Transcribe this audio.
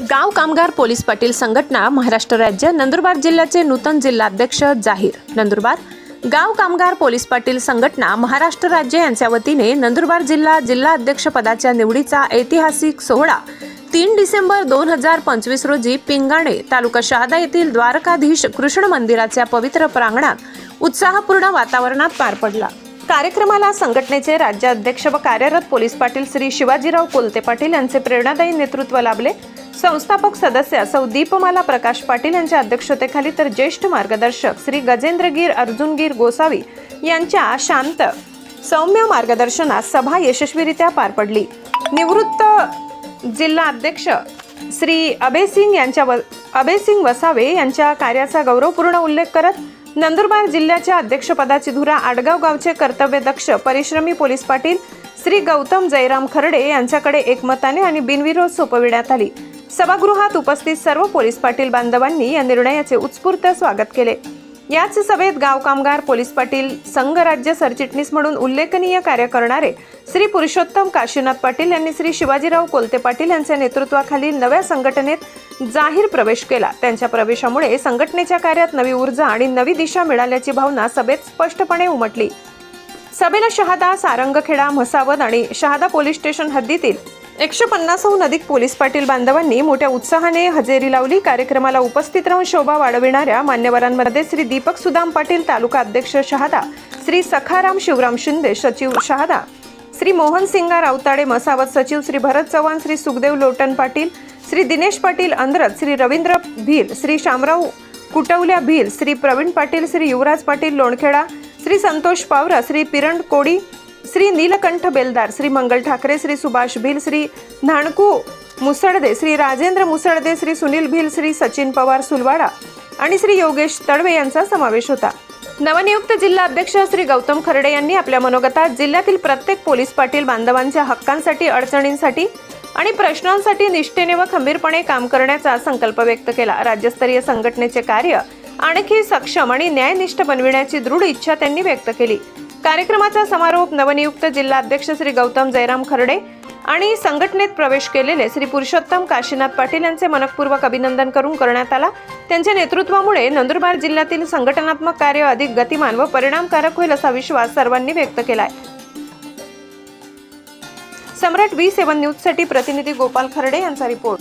गाव कामगार पोलीस पाटील संघटना महाराष्ट्र राज्य नंदुरबार जिल्ह्याचे नूतन जिल्हाध्यक्ष जाहीर. नंदुरबार गाव कामगार पोलीस पाटील संघटना महाराष्ट्र राज्य यांच्या वतीने नंदुरबार जिल्हा जिल्हा अध्यक्षपदाच्या निवडीचा ऐतिहासिक सोहळा तीन डिसेंबर दोन हजार पंचवीस रोजी पिंगाणे तालुका शहादा येथील द्वारकाधीश कृष्ण मंदिराच्या पवित्र प्रांगणात उत्साहपूर्ण वातावरणात पार पडला. कार्यक्रमाला संघटनेचे राज्याध्यक्ष व कार्यरत पोलीस पाटील श्री शिवाजीराव कोलते पाटील यांचे प्रेरणादायी नेतृत्व लाभले. संस्थापक सदस्य सौ दीपमाला प्रकाश पाटील यांच्या अध्यक्षतेखाली तर ज्येष्ठ मार्गदर्शक श्री गजेंद्रगीर अर्जुनगीर गोसावी यांच्या शांत सौम्य मार्गदर्शनात सभा यशस्वीरित्या पार पडली. निवृत्त जिल्हा अध्यक्ष श्री अभयसिंग यांच्या व अभयसिंग वसावे यांच्या कार्याचा गौरवपूर्ण उल्लेख करत नंदुरबार जिल्ह्याच्या अध्यक्षपदाची धुरा आडगाव गावचे कर्तव्यदक्ष परिश्रमी पोलीस पाटील श्री गौतम जयराम खर्डे यांच्याकडे एकमताने आणि बिनविरोध सोपविण्यात आली. सभागृहात उपस्थित सर्व पोलीस पाटील बांधवांनी या निर्णयाचे उत्स्फूर्त स्वागत केले. याच सभेत गाव कामगार पोलीस पाटील संघ राज्य सरचिटणीस म्हणून उल्लेखनीय कार्य करणारे श्री पुरुषोत्तम काशीनाथ पाटील यांनी श्री शिवाजीराव कोलते पाटील यांच्या नेतृत्वाखाली नव्या संघटनेत जाहीर प्रवेश केला. त्यांच्या प्रवेशामुळे संघटनेच्या कार्यात नवी ऊर्जा आणि नवी दिशा मिळाल्याची भावना सभेत स्पष्टपणे उमटली. सभेला शहादा सारंगखेडा म्हसावद आणि शहादा पोलीस स्टेशन हद्दीतील एकशे पन्नासहून अधिक पोलीस पाटील बांधवांनी मोठ्या उत्साहाने हजेरी लावली. कार्यक्रमाला उपस्थित राहून शोभा वाढविणाऱ्या मान्यवरांमध्ये श्री दीपक सुदाम पाटील तालुका अध्यक्ष शहादा श्री सखाराम शिवराम शिंदे सचिव शहादा श्री मोहन सिंगा रावताडे मसावत सचिव श्री भरत चव्हाण श्री सुखदेव लोटन पाटील श्री दिनेश पाटील अंधरत श्री रवींद्र भील श्री शामराव कुटवल्या भील श्री प्रवीण पाटील श्री युवराज पाटील लोणखेडा श्री संतोष पावरा श्री पिरण कोडी श्री नीलकंठ बेलदार श्री मंगल ठाकरे श्री सुभाष भिल श्री नाणकू मुसळदे श्री राजेंद्र मुसळदे श्री सुनील भिल श्री सचिन पवार सुलवाडा आणि श्री योगेश तडवे यांचा समावेश होता. नवनियुक्त जिल्हा अध्यक्ष श्री गौतम खर्डे यांनी आपल्या मनोगतात जिल्ह्यातील प्रत्येक पोलीस पाटील बांधवांच्या हक्कांसाठी अडचणींसाठी आणि प्रश्नांसाठी निष्ठेने व खंबीरपणे काम करण्याचा संकल्प व्यक्त केला. राज्यस्तरीय संघटनेचे कार्य आणखी सक्षम आणि न्यायनिष्ठ बनविण्याची दृढ इच्छा त्यांनी व्यक्त केली. कार्यक्रमाचा समारोप नवनियुक्त जिल्हा अध्यक्ष श्री गौतम जयराम खर्डे आणि संघटनेत प्रवेश केलेले श्री पुरुषोत्तम काशीनाथ पाटील यांचे मनपूर्वक अभिनंदन करून करण्यात आला. त्यांच्या नेतृत्वामुळे नंदुरबार जिल्ह्यातील संघटनात्मक कार्य अधिक गतिमान व परिणामकारक होईल असा विश्वास सर्वांनी व्यक्त केलाय. सम्राट व्ही सेवन न्यूजसाठी प्रतिनिधी गोपाल खर्डे यांचा रिपोर्ट.